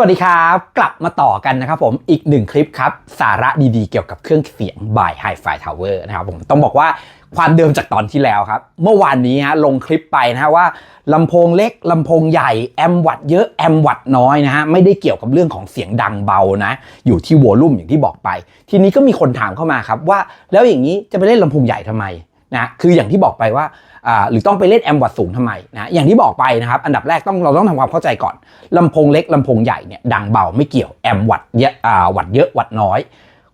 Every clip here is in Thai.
สวัสดีครับ กลับมาต่อกันนะครับผมอีกหนึ่งคลิปครับ สาระดีๆ เกี่ยวกับเครื่องเสียง by Hi-Fi Tower นะครับผมต้องบอกว่าความเดิมจากตอนที่แล้วครับ เมื่อวานนี้ฮะลงคลิปไปนะฮะว่าลำโพงเล็กลำโพงใหญ่แอมวัตเยอะแอมวัตน้อยนะฮะไม่ได้เกี่ยวกับเรื่องของเสียงดังเบานะอยู่ที่วอลลุ่มอย่างที่บอกไป ทีนี้ก็มีคนถามเข้ามาครับว่า แล้วอย่างนี้จะไปเล่นลำโพงใหญ่ทำไมนะคืออย่างที่บอกไปว่า หรือต้องไปเล่นแอมวัตสูงทำไมนะอย่างที่บอกไปนะครับอันดับแรกต้องเราต้องทำความเข้าใจก่อนลำโพงเล็กลำโพงใหญ่เนี่ยดังเบาไม่เกี่ยวแอมวัตเยอะวัตเยอะวัตน้อย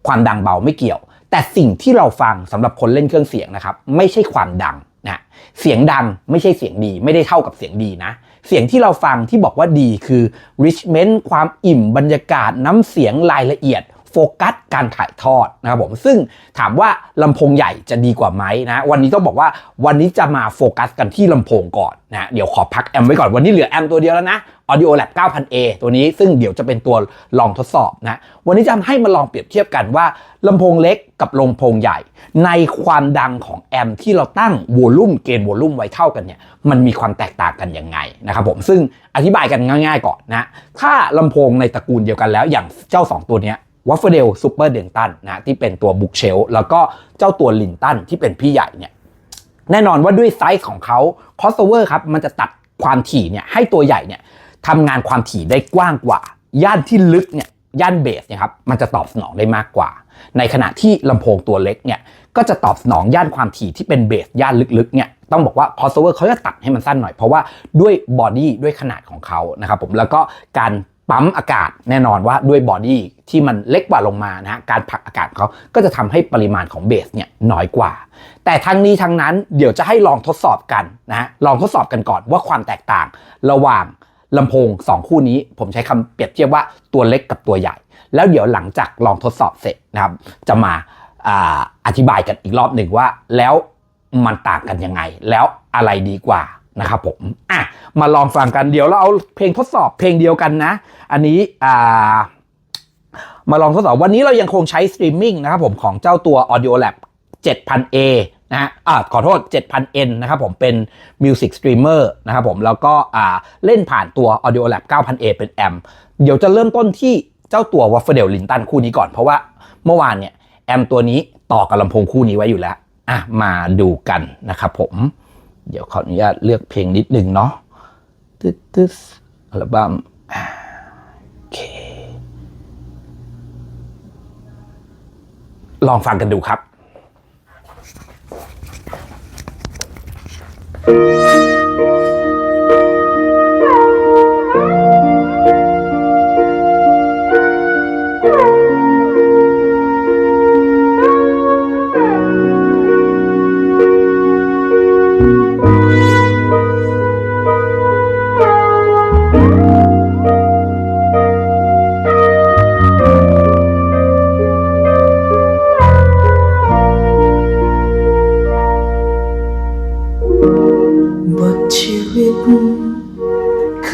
ความดังเบาไม่เกี่ยว แต่สิ่งที่เราฟังสำหรับคนเล่นเครื่องเสียงนะครับไม่ใช่ความดังนะเสียงดังไม่ใช่เสียงดี ไม่ได้เท่ากับเสียงดีนะ เสียงที่เราฟังที่บอกว่าดีคือ richment ความอิ่มบรรยากาศน้ำเสียงรายละเอียด โฟกัสการถ่ายทอดนะครับผมซึ่งถามว่าลำโพงใหญ่จะดีกว่าไหมนะวันนี้ต้องบอกว่าวันนี้จะมาโฟกัสกันที่ลำโพงก่อนนะเดี๋ยวขอพักแอมไว้ก่อนวันนี้เหลือแอมตัวเดียวแล้วนะ Audio Lab 9000A ตัวนี้ซึ่งเดี๋ยวจะเป็นตัวลองทดสอบนะวันนี้จะให้มาลองเปรียบเทียบกันว่าลำโพงเล็กกับลำโพงใหญ่ ในความดังของแอมที่เราตั้งวอลลุ่มเกณฑ์วอลลุ่มไว้เท่ากันเนี่ยมันมีความแตกต่างกันยังไงนะครับผมซึ่งอธิบายกันง่าย ๆ ก่อนนะถ้าลำโพงในตระกูลเดียวกันแล้วอย่างเจ้า 2 ตัวเนี้ วัฟเฟเดลซูเปอร์เดนตันนะที่เป็นตัวบุกเชลแล้วก็เจ้าตัวลินตันที่เป็นพี่ใหญ่เนี่ยแน่นอนว่าด้วยไซส์ของเขาคอสเวอร์ครับมันจะตัดความถี่เนี่ยให้ตัวใหญ่เนี่ยทำงานความถี่ได้กว้างกว่า ย่านที่ลึกเนี่ยย่านเบสเนี่ยครับมันจะตอบสนองได้มากกว่า ในขณะที่ลำโพงตัวเล็กเนี่ยก็จะตอบสนองย่านความถี่ที่เป็นเบสย่านลึกๆเนี่ยต้องบอกว่าคอสเวอร์เขาจะตัดให้มันสั้นหน่อยเพราะว่าด้วยบอดี้ด้วยขนาดของเขานะครับผมแล้วก็การ ปั๊มอากาศแน่นอนว่าด้วยบอดี้ที่มันเล็กกว่าลงมานะฮะการผลักอากาศเขาก็จะทำให้ปริมาณของเบสเนี่ยน้อยกว่า แต่ทั้งนี้ทั้งนั้นเดี๋ยวจะให้ลองทดสอบกันนะฮะลองทดสอบกันก่อนว่าความแตกต่าง ระหว่างลำโพง 2 คู่นี้ ผมใช้คำเปรียบเทียบว่าตัวเล็กกับตัวใหญ่ แล้วเดี๋ยวหลังจากลองทดสอบเสร็จนะครับ จะมาอาอธิบายกันอีกรอบหนึ่งว่า แล้วมันต่างกันยังไง แล้วอะไรดีกว่า นะครับผมอะมาลองฟังกันเดี๋ยวเราเอาเพลงทดสอบเพลงเดียวกันนะ อันนี้อ่ามาลองทดสอบวันนี้เรายังคงใช้สตรีมมิ่งนะครับผมของเจ้าตัว Audio Lab 7000A นะฮะอ่าขอโทษ 7000N นะครับผมเป็น Music Streamer นะครับผมแล้วก็อ่าเล่นผ่านตัว Audio Lab 9000A เป็นแอมเดี๋ยวจะเริ่มต้นที่เจ้าตัว w a f f e r d e l Linton คู่นี้ก่อน เพราะว่าเมื่อวานเนี่ยแอมตัวนี้ต่อกับลำโพงคู่นี้ไว้อยู่แล้ว อะมาดูกันนะครับผม เดี๋ยวขออนุญาตเลือกเพลงนิดนึงเนาะตึ๊ดตึ๊ดอัลบั้มอ่าโอเค ลองฟังกันดูครับบ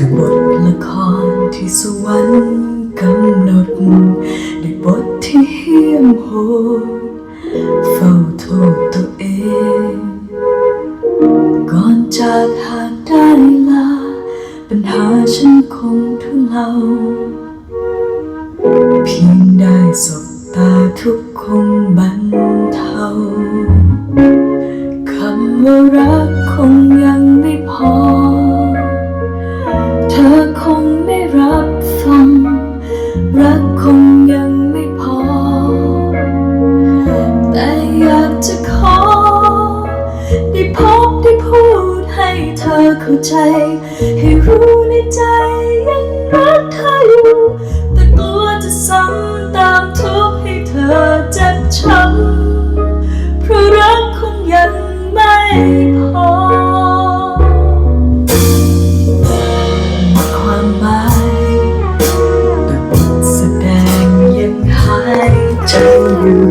คือบทละครที่สวรรค์กำหนดด้วยบทที่เหี้ยมโหดเฝ้าโทษตัวเอง ก่อนจากหากได้ลา ปัญหาฉันคงทุเลาเพียงได้สบตาทุกคงบร รู้ในใจยังรักเธออยู่ แต่กลัวจะซ้ำตามทุกข์ให้เธอเจ็บช้ำเพราะรักคงยังไม่พอ ความหมายแต่บทแสดงยังหายใจอยู่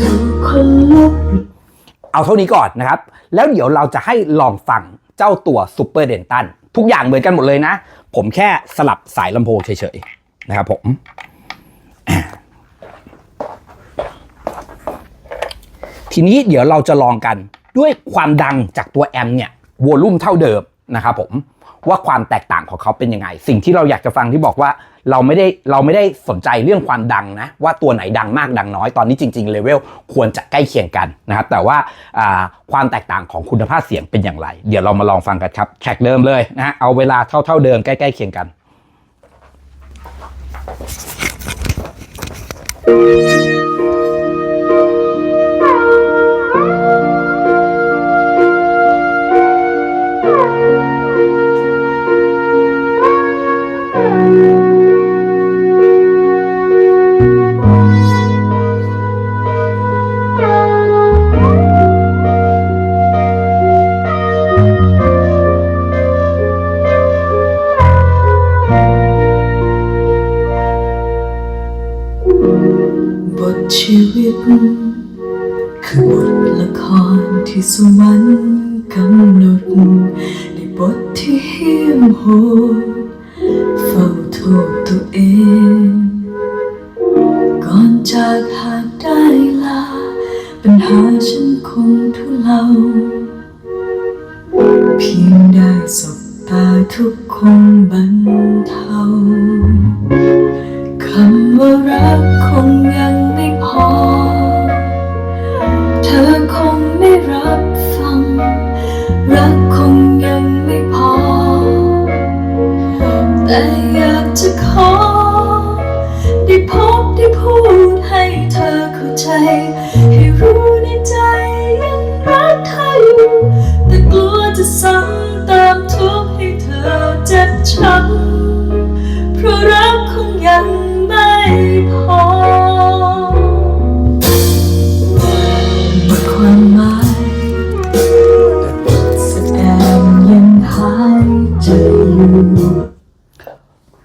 ทุกคนลุก เอาเท่านี้ก่อนนะครับ แล้วเดี๋ยวเราจะให้ลองฟังเจ้าตัวซูเปอร์เดนตัน ทุกอย่างเหมือนกันหมดเลยนะ ผมแค่สลับสายลำโพงเฉยๆนะครับผมทีนี้เดี๋ยวเราจะลองกันด้วยความดังจากตัวแอมเนี่ยวอลลุ่มเท่าเดิมนะครับผมว่าความแตกต่างของเขาเป็นยังไง สิ่งที่เราอยากจะฟังที่บอกว่า เราไม่ได้เราไม่ได้สนใจเรื่องความดังนะว่าตัวไหนดังมากดังน้อยตอนนี้จริงๆเลเวลควรจะใกล้เคียงกันนะครับแต่ว่าความแตกต่างของคุณภาพเสียงเป็นอย่างไร เดี๋ยวเรามาลองฟังกันครับแทร็กเดิมเลยนะฮะเอาเวลาเท่าๆเดิมใกล้ๆเคียงกันบ ที่สวรรค์กำหนดในบทที่เหี้ยมโหดเฝ้าโทษตัวเอง ก่อนจากหากได้ลา ปัญหาฉันคงทุเลาเพียงได้สบตาทุกคงบรรเทา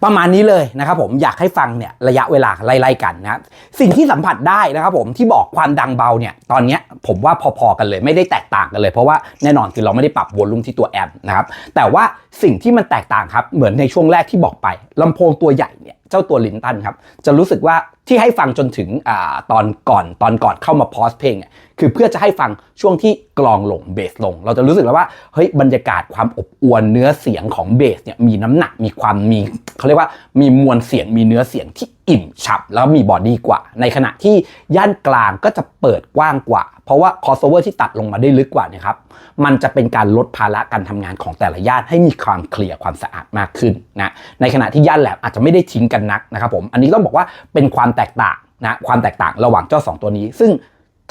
ประมาณนี้เลยนะครับผมอยากให้ฟังเนี่ยระยะเวลาไล่ๆกันนะสิ่งที่สัมผัสได้นะครับผมที่บอกความดังเบาเนี่ยตอนนี้ผมว่าพอๆกันเลยไม่ได้แตกต่างกันเลย เพราะว่าแน่นอนคือเราไม่ได้ปรับวอลลุ่มที่ตัวแอมป์นะครับแต่ว่าสิ่งที่มันแตกต่างครับเหมือนในช่วงแรกที่บอกไปลำโพงตัวใหญ่เนี่ย เจ้าตัวลินตันครับ จะรู้สึกว่าที่ให้ฟังจนถึงอตอนก่อนตอนก่อนเข้ามาพอสเพลงเนี่ยคือเพื่อจะให้ฟังช่วงที่กลองลงเบสลง เราจะรู้สึกแล้วว่าเฮ้ยบรรยากาศความอบอวลเนื้อเสียงของเบสเนี่ยมีน้ำหนักมีความมีเขาเรียกว่ามีมวลเสียงมีเนื้อเสียงที่ อิ่มฉับแล้วมีบอดี้กว่า ในขณะที่ย่านกลางก็จะเปิดกว้างกว่า เพราะว่าคอสโอเวอร์ที่ตัดลงมาได้ลึกกว่านี่ยครับมันจะเป็นการลดภาระการทำงานของแต่ละย่านให้มีความเคลียร์ความสะอาดมากขึ้นนะในขณะที่ย่านแหลมอาจจะไม่ได้ทิ้งกันนักนะครับผมอันนี้ต้องบอกว่าเป็นความแตกต่างนะความแตกต่างระหว่างเจ้าสองตัวนี้ ซึ่ง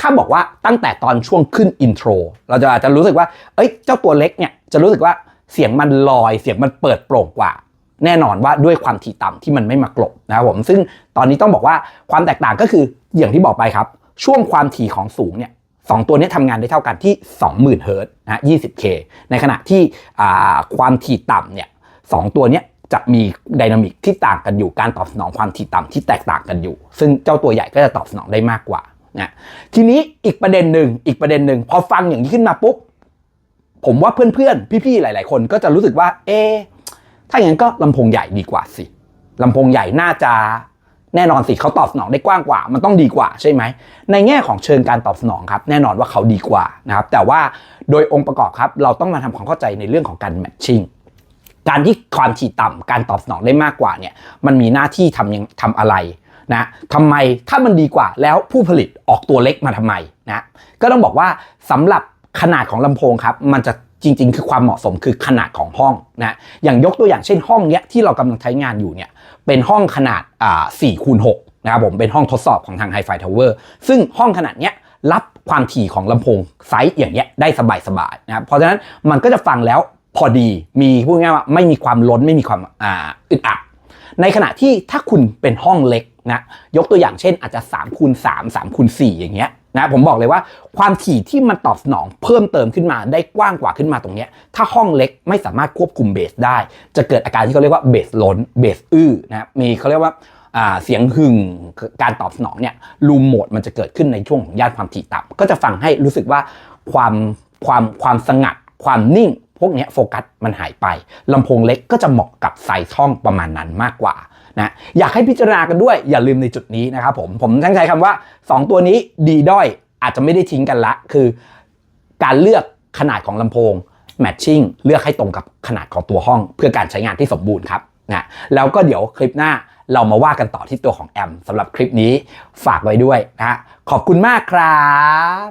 ถ้าบอกว่าตั้งแต่ตอนช่วงขึ้นอินโทรเราจะอาจจะรู้สึกว่าเอ้ยเจ้าตัวเล็กเนี่ยจะรู้สึกว่าเสียงมันลอยเสียงมันเปิดโปร่งกว่า แน่นอนว่าด้วยความถี่ต่ำที่มันไม่มากลบนะครับผมซึ่งตอนนี้ต้องบอกว่าความแตกต่างก็คืออย่างที่บอกไปครับ ช่วงความถี่ของสูงเนี่ยสองตัวนี้ทำงานได้เท่ากันที่ 20,000เฮิร์ตนะ 20K ในขณะที่ความถี่ต่ำเนี่ยสองตัวนี้จะมีไดนามิกที่ต่างกันอยู่ การตอบสนองความถี่ต่ำที่แตกต่างกันอยู่ ซึ่งเจ้าตัวใหญ่ก็จะตอบสนองได้มากกว่านะทีนี้อีกประเด็นหนึ่งอีกประเด็นหนึ่งพอฟังอย่างนี้ขึ้นมาปุ๊บ ผมว่าเพื่อนๆ พี่ๆ หลาย ๆ คนก็จะรู้สึกว่า เอ๊ ถ้าอย่างนั้นก็ลำโพงใหญ่ดีกว่าสิลำโพงใหญ่น่าจะแน่นอนสิเขาตอบสนองได้กว้างกว่า มันต้องดีกว่าใช่ไหม ในแง่ของเชิงการตอบสนองครับ แน่นอนว่าเขาดีกว่านะครับ แต่ว่าโดยองค์ประกอบครับ เราต้องมาทำความเข้าใจในเรื่องของการแมทชิ่งการที่ความถี่ต่ำการตอบสนองได้มากกว่าเนี่ย มันมีหน้าที่ทำยังทำอะไรนะทำไมถ้ามันดีกว่าแล้วผู้ผลิตออกตัวเล็กมาทำไมนะ ก็ต้องบอกว่าสำหรับขนาดของลำโพงครับ มันจะ จริง ๆ คือความเหมาะสมคือขนาดของห้องนะอย่างยกตัวอย่างเช่นห้องเนี้ยที่เรากำลังใช้งานอยู่เนี่ยเป็นห้องขนาดอ่า4คูณ6นะครับผมเป็นห้องทดสอบของทาง Hi-Fi Tower ซึ่งห้องขนาดเนี้ยรับความถี่ของลำโพงไซส์อย่างเงี้ยได้สบายๆนะครับเพราะฉะนั้นมันก็จะฟังแล้วพอดีมีพูดง่ายว่าไม่มีความล้นไม่มีความอ่าอึดอัดในขณะที่ถ้าคุณเป็นห้องเล็กนะยกตัวอย่างเช่นอาจจะ3คูณ3 3คูณ4อย่างเงี้ย นะผมบอกเลยว่าความถี่ที่มันตอบสนองเพิ่มเติมขึ้นมาได้กว้างกว่าขึ้นมาตรงนี้ถ้าห้องเล็กไม่สามารถควบคุมเบสได้ จะเกิดอาการที่เขาเรียกว่าเบสล้นเบสอื้อนะมีเขาเรียกว่าเสียงหึ่งการตอบสนองเนี่ยลูมโหมดมันจะเกิดขึ้นในช่วงของย่านความถี่ต่ำก็จะฟังให้รู้สึกว่าความความความสงัด ความนิ่ง พวกนี้โฟกัสมันหายไปลำโพงเล็กก็จะเหมาะกับไซส์ช่องประมาณนั้นมากกว่า นะอยากให้พิจารณากันด้วยอย่าลืมในจุดนี้นะครับผมผมตั้งใจคำว่า 2 ตัวนี้ดีด้อยอาจจะไม่ได้ทิ้งกันละ คือการเลือกขนาดของลำโพงแมทชิ่งเลือกให้ตรงกับขนาดของตัวห้อง เพื่อการใช้งานที่สมบูรณ์ครับนะแล้วก็เดี๋ยวคลิปหน้าเรามาว่ากันต่อที่ตัวของแอมสำหรับคลิปนี้ฝากไว้ด้วยนะฮะขอบคุณมากครับ